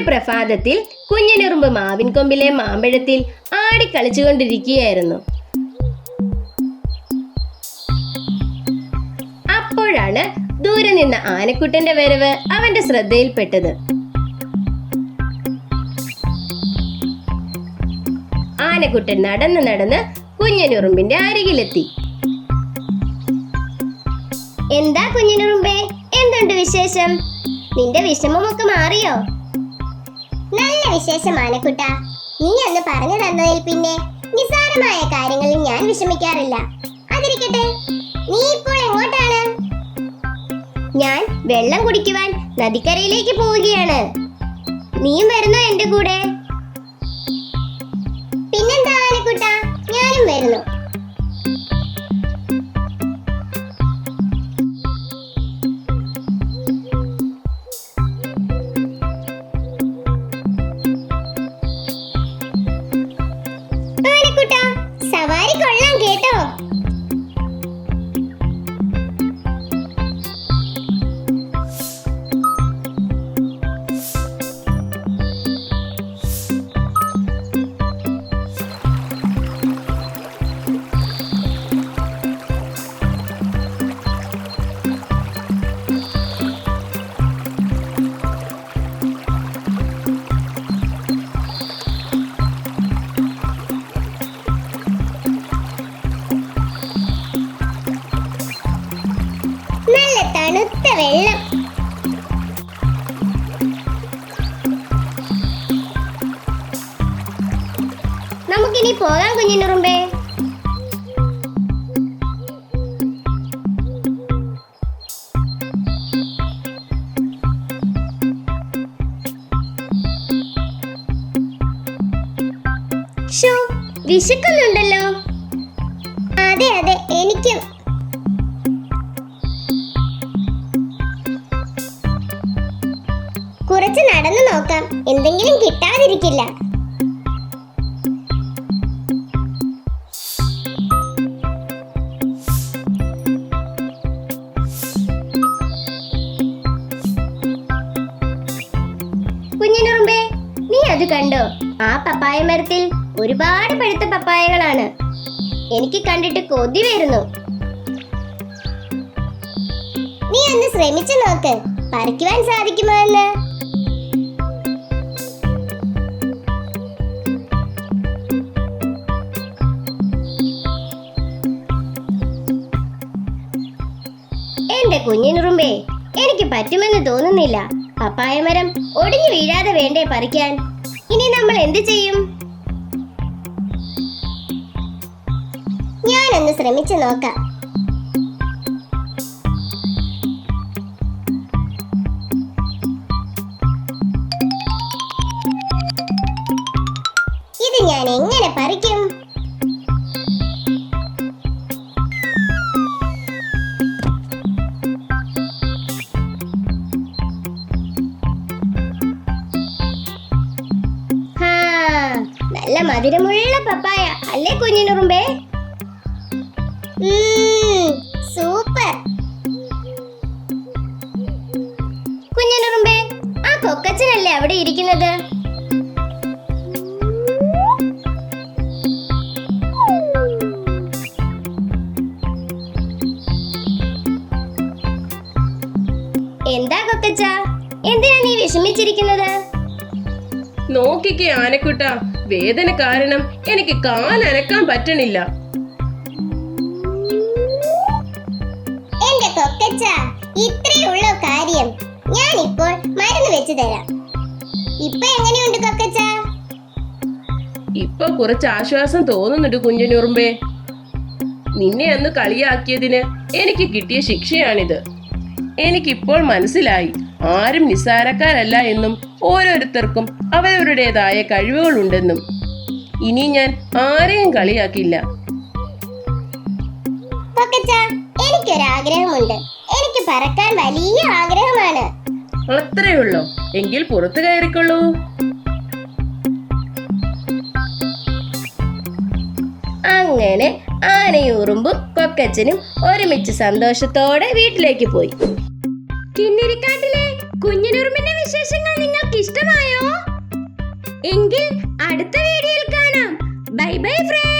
പ്രഭാതത്തിൽ കുഞ്ഞിനുറുമ്പ് മാവിൻ കൊമ്പിലെ മാമ്പഴത്തിൽ ആടിക്കളിച്ചുകൊണ്ടിരിക്കുകയായിരുന്നു. അപ്പോഴാണ് ദൂരെ നിന്ന ആനക്കുട്ടന്റെ വരവ് അവന്റെ ശ്രദ്ധയിൽപ്പെട്ടത്. ആനക്കുട്ടൻ നടന്ന് നടന്ന് കുഞ്ഞനുറുമ്പിന്റെ അരികിലെത്തി. എന്താ കുഞ്ഞിനുറുമ്പേ? എന്തുണ്ട് വിശേഷം? നിന്റെ വിഷമമൊക്കെ മാറിയോ? നല്ല വിശേഷമാണ് കുട്ട. നീ അന്ന് പറഞ്ഞു തന്നതിൽ പിന്നെ നിസാരമായ കാര്യങ്ങളിൽ ഞാൻ വിഷമിക്കാറില്ല. അതിരിക്കട്ടെ. നീ ഇപ്പോൾ എങ്ങോട്ടാണ്? ഞാൻ വെള്ളം കുടിക്കുവാൻ നദിക്കരയിലേക്ക് പോവുകയാണ്. നീയും വരുന്നോ എന്റെ കൂടെ? പിന്നെന്താ ആനക്കുട്ട ഞാനും വരുന്നു. നല്ല തണുത്ത വെള്ളം. നമുക്കിനി പോകാം കുഞ്ഞിനുറുമ്പേ. വിശക്കുന്നുണ്ടല്ലോ. അതെ അതെ എനിക്കും കുറച്ച് നടന്നു നോക്കാം. എന്തെങ്കിലും കിട്ടാതിരിക്കില്ല. കുഞ്ഞിനുറുമ്പേ നീ അത് കണ്ടോ? ആ പപ്പായ മരത്തിൽ ഒരുപാട് പഴുത്ത പപ്പായകളാണ്. എനിക്ക് കണ്ടിട്ട് കൊതി വരുന്നു. നീ ഒന്ന് ശ്രമിച്ചു നോക്ക്. പറിക്കുവാൻ സാധിക്കുമോ എന്ന്? എന്റെ കുഞ്ഞിനുറുമ്പേ എനിക്ക് പറ്റുമെന്ന് തോന്നുന്നില്ല. പപ്പായ മരം ഒടിഞ്ഞു വീഴാതെ വേണ്ടേ പറിക്കാൻ. ഇനി നമ്മൾ എന്ത് ചെയ്യും? ഞാനൊന്ന് ശ്രമിച്ചു നോക്കാം. നല്ല മധുരമുള്ള പപ്പായ. അല്ലേ കുഞ്ഞിനുറുമ്പേ സൂപ്പർ. കുഞ്ഞിനുറുമ്പേ ആ കൊക്കച്ചനല്ലേ അവിടെ ഇരിക്കുന്നത്? എന്താ കൊക്കച്ച? എന്തിനാ നീ വിഷമിച്ചിരിക്കുന്നത്? നോക്കിക്കേ ആനക്കുട്ട. വേദന കാരണം എനിക്ക് കാലനക്കാൻ പറ്റണില്ല. എന്റെ കൊക്കച്ച ഇത്രേ ഉള്ളോ കാര്യം. ഞാൻ ഇപ്പോൾ മരുന്ന് വെച്ച് തരാം. ഇപ്പൊ എങ്ങനെയുണ്ട് കൊക്കച്ച? ഇപ്പൊ കുറച്ച് ആശ്വാസം തോന്നുന്നുണ്ട് കുഞ്ഞുനുറുമ്പേ. നിന്നെ അന്ന് കളിയാക്കിയതിന് എനിക്ക് കിട്ടിയ ശിക്ഷയാണിത്. എനിക്കിപ്പോൾ മനസ്സിലായി. ആരും നിസ്സാരക്കാരല്ല എന്നും ഓരോരുത്തർക്കും അവരവരുടേതായ കഴിവുകളുണ്ടെന്നും. ഇനി ഞാൻ ആരെയും കളിയാക്കില്ല. എനിക്കൊരാഗ്രഹമുണ്ട്. എനിക്ക് പറക്കാൻ വലിയ ആഗ്രഹമാണ്. അത്രയുള്ളോ. എങ്കിൽ പുറത്തു കയറിക്കൊള്ളൂ. അങ്ങനെ ആനയൂറുമ്പും കൊക്കച്ചനും ഒരുമിച്ച് സന്തോഷത്തോടെ വീട്ടിലേക്ക് പോയി. കിന്നിരിക്കാട്ടിലെ കുഞ്ഞിനുറുമിന്റെ വിശേഷങ്ങൾ നിങ്ങൾക്ക് ഇഷ്ടമായോ എങ്കിൽ അടുത്ത വീഡിയോയിൽ കാണാം. Bye bye friends.